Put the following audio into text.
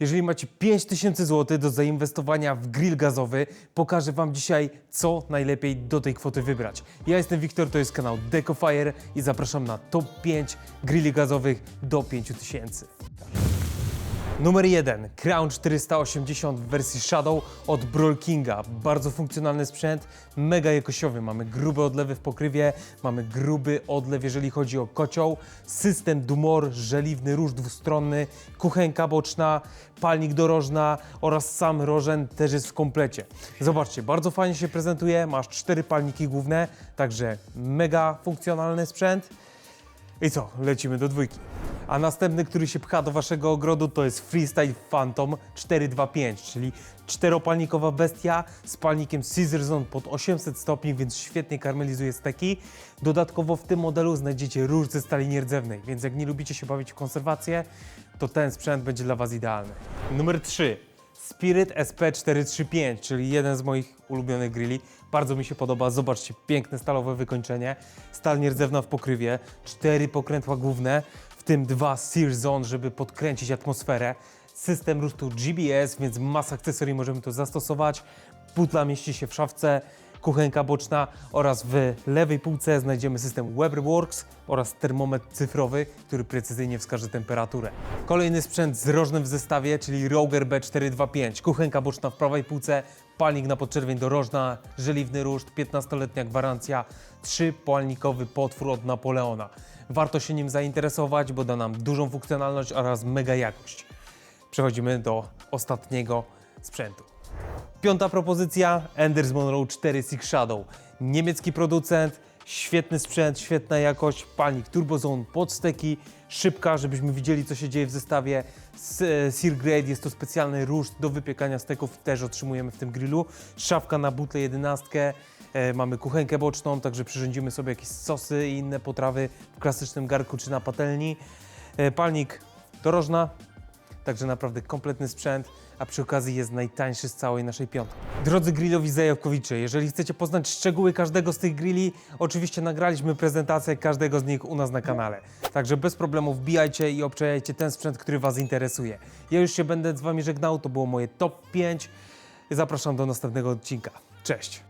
Jeżeli macie 5000 zł do zainwestowania w grill gazowy, pokażę Wam dzisiaj, co najlepiej do tej kwoty wybrać. Ja jestem Wiktor, to jest kanał DecoFire i zapraszam na top 5 grilli gazowych do 5000. Numer 1. Crown 480 w wersji Shadow od Brawl Kinga. Bardzo funkcjonalny sprzęt, mega jakościowy. Mamy grube odlewy w pokrywie, mamy gruby odlew, jeżeli chodzi o kocioł, system Dumor, żeliwny róż dwustronny, kuchenka boczna, palnik dorożna oraz sam rożen też jest w komplecie. Zobaczcie, bardzo fajnie się prezentuje, masz cztery palniki główne, także mega funkcjonalny sprzęt. I co? Lecimy do dwójki. A następny, który się pcha do waszego ogrodu, to jest Freestyle Phantom 425, czyli czteropalnikowa bestia z palnikiem Zone pod 800 stopni, więc świetnie karmelizuje steki. Dodatkowo w tym modelu znajdziecie róż ze stali nierdzewnej, więc jak nie lubicie się bawić w konserwację, to ten sprzęt będzie dla was idealny. Numer 3. Spirit SP435, czyli jeden z moich ulubionych grilli. Bardzo mi się podoba. Zobaczcie, piękne stalowe wykończenie. Stal nierdzewna w pokrywie, cztery pokrętła główne, tym dwa Sear Zone, żeby podkręcić atmosferę. System rustu GBS, więc masa akcesorii możemy tu zastosować. Butla mieści się w szafce, kuchenka boczna oraz w lewej półce znajdziemy system WeberWorks oraz termometr cyfrowy, który precyzyjnie wskaże temperaturę. Kolejny sprzęt z rożnym w zestawie, czyli Roger B425. Kuchenka boczna w prawej półce, palnik na podczerwień do rożna, żeliwny ruszt, 15-letnia gwarancja, trzypalnikowy potwór od Napoleona. Warto się nim zainteresować, bo da nam dużą funkcjonalność oraz mega jakość. Przechodzimy do ostatniego sprzętu. Piąta propozycja Enders Monroe 4 Six Shadow. Niemiecki producent, świetny sprzęt, świetna jakość, palnik Turbozone pod steki, szybka, żebyśmy widzieli co się dzieje w zestawie. Sear Grade jest to specjalny ruszt do wypiekania steków, też otrzymujemy w tym grillu. Szafka na butlę 11, e, mamy kuchenkę boczną, także przyrządzimy sobie jakieś sosy i inne potrawy w klasycznym garku czy na patelni. E, palnik dorożna, Także naprawdę kompletny sprzęt, a przy okazji jest najtańszy z całej naszej piątki. Drodzy grillowi zajawkowicze, jeżeli chcecie poznać szczegóły każdego z tych grilli, oczywiście nagraliśmy prezentację każdego z nich u nas na kanale. Także bez problemu wbijajcie i obczajajcie ten sprzęt, który Was interesuje. Ja już się będę z Wami żegnał, to było moje top 5. Zapraszam do następnego odcinka. Cześć!